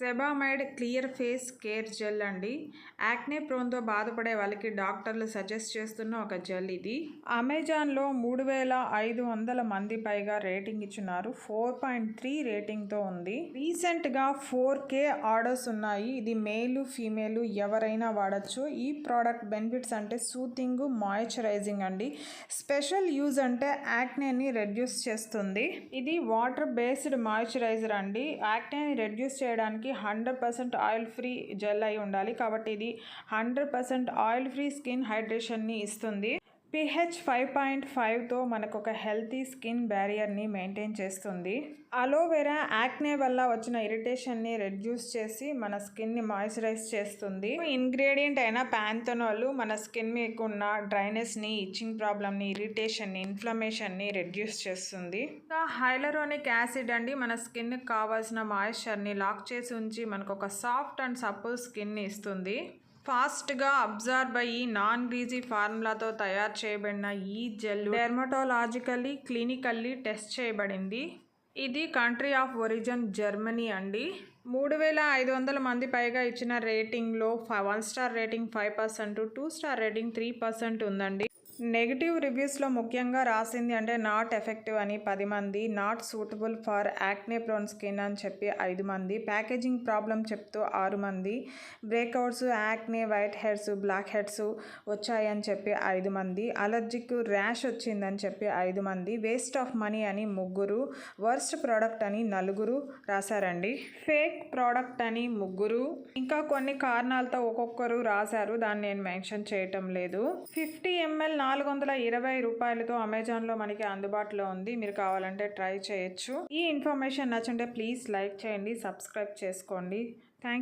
Sebamed clear face care gel అండి. Acne ప్రోన్తో బాధపడే వాళ్ళకి డాక్టర్లు సజెస్ట్ చేస్తున్న ఒక జెల్ ఇది. అమెజాన్లో మూడు వేల ఐదు వందల మంది పైగా రేటింగ్ ఇచ్చినారు ఫోర్ పాయింట్ త్రీ రేటింగ్తో ఉంది. రీసెంట్గా ఫోర్ కే ఆర్డర్స్ ఉన్నాయి. ఇది మేలు ఫీమేలు ఎవరైనా వాడచ్చు. ఈ ప్రోడక్ట్ బెనిఫిట్స్ అంటే సూతింగ్ మాయిశ్చరైజింగ్ అండి. స్పెషల్ యూజ్ అంటే యాక్నేని రెడ్యూస్ చేస్తుంది. ఇది వాటర్ బేస్డ్ మాయిశ్చరైజర్ అండి. యాక్నేని రెడ్యూస్ చేయడానికి hundred percent oil free gel అయి ఉండాలి. కాబట్టి ఇది hundred percent oil free skin హైడ్రేషన్ని ఇస్తుంది. పిహెచ్ ఫైవ్ పాయింట్ ఫైవ్తో మనకు ఒక హెల్తీ స్కిన్ బ్యారియర్ని మెయింటైన్ చేస్తుంది. అలోవెరా యాక్నే వల్ల వచ్చిన ఇరిటేషన్ని రెడ్యూస్ చేసి మన స్కిన్ని మాయిశ్చరైజ్ చేస్తుంది. ఇంగ్రీడియంట్ అయిన ప్యాంథనోల్ మన స్కిన్ మీద ఉన్న డ్రైనెస్ని ఇచ్చింగ్ ప్రాబ్లమ్ని ఇరిటేషన్ని ఇన్ఫ్లమేషన్ని రెడ్యూస్ చేస్తుంది. ఇంకా హైలరోనిక్ యాసిడ్ అండి మన స్కిన్కి కావాల్సిన మాయిశ్చర్ని లాక్ చేసి ఉంచి మనకు ఒక సాఫ్ట్ అండ్ సపోజ్ స్కిన్ని ఇస్తుంది. ఫాస్ట్గా అబ్జర్వ్ అయ్యి నాన్ గ్రీజీ ఫార్ములాతో తయారు చేయబడిన ఈ జెల్ డెర్మటోలాజికల్లీ క్లినికల్లీ టెస్ట్ చేయబడింది. ఇది కంట్రీ ఆఫ్ ఒరిజిన్ జర్మనీ అండి. మూడు వేల ఐదు వందల మంది పైగా ఇచ్చిన రేటింగ్లో one star rating five percent two star rating three percent ఉందండి. నెగిటివ్ రివ్యూస్లో ముఖ్యంగా రాసింది అంటే నాట్ ఎఫెక్టివ్ అని పది మంది not suitable for acne prone skin అని చెప్పి ఐదు మంది ప్యాకేజింగ్ ప్రాబ్లం చెప్తూ ఆరు మంది breakouts acne whiteheads blackheads వచ్చాయని చెప్పి ఐదు మంది అలర్జిక్ ర్యాష్ వచ్చిందని చెప్పి ఐదు మంది వేస్ట్ ఆఫ్ మనీ అని ముగ్గురు వర్స్ట్ ప్రోడక్ట్ అని నలుగురు రాశారండి. ఫేక్ ప్రోడక్ట్ అని ముగ్గురు. ఇంకా కొన్ని కారణాలతో ఒక్కొక్కరు రాశారు దాన్ని నేను మెన్షన్ చేయటం లేదు. ఫిఫ్టీ ఎంఎల్ నాలుగు వందల ఇరవై రూపాయలతో అమెజాన్లో మనకి అందుబాటులో ఉంది. మీరు కావాలంటే ట్రై చేయొచ్చు. ఈ ఇన్ఫర్మేషన్ నచ్చుంటే ప్లీజ్ లైక్ చేయండి సబ్స్క్రైబ్ చేసుకోండి. థ్యాంక్